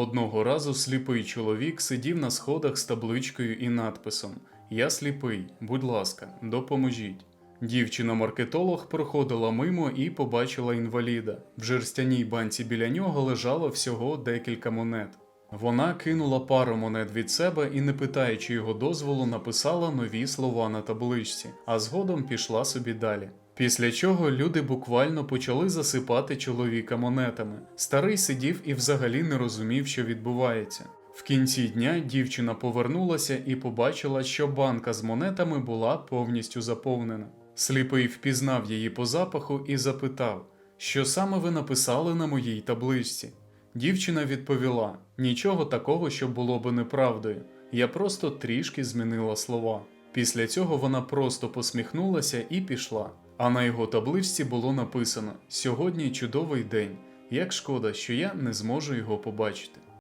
Одного разу сліпий чоловік сидів на сходах з табличкою і надписом Я сліпий, будь ласка, допоможіть. Дівчина-маркетолог проходила мимо і побачила інваліда. В жерстяній банці біля нього лежало всього декілька монет. Вона кинула пару монет від себе і, не питаючи його дозволу, написала нові слова на табличці, а згодом пішла собі далі. Після чого люди буквально почали засипати чоловіка монетами. Старий сидів і взагалі не розумів, що відбувається. В кінці дня дівчина повернулася і побачила, що банка з монетами була повністю заповнена. Сліпий впізнав її по запаху і запитав, що саме ви написали на моїй табличці. Дівчина відповіла: нічого такого, що було би неправдою. Я просто трішки змінила слова. Після цього вона просто посміхнулася і пішла. А на його табличці було написано: Сьогодні чудовий день. Як шкода, що я не зможу його побачити.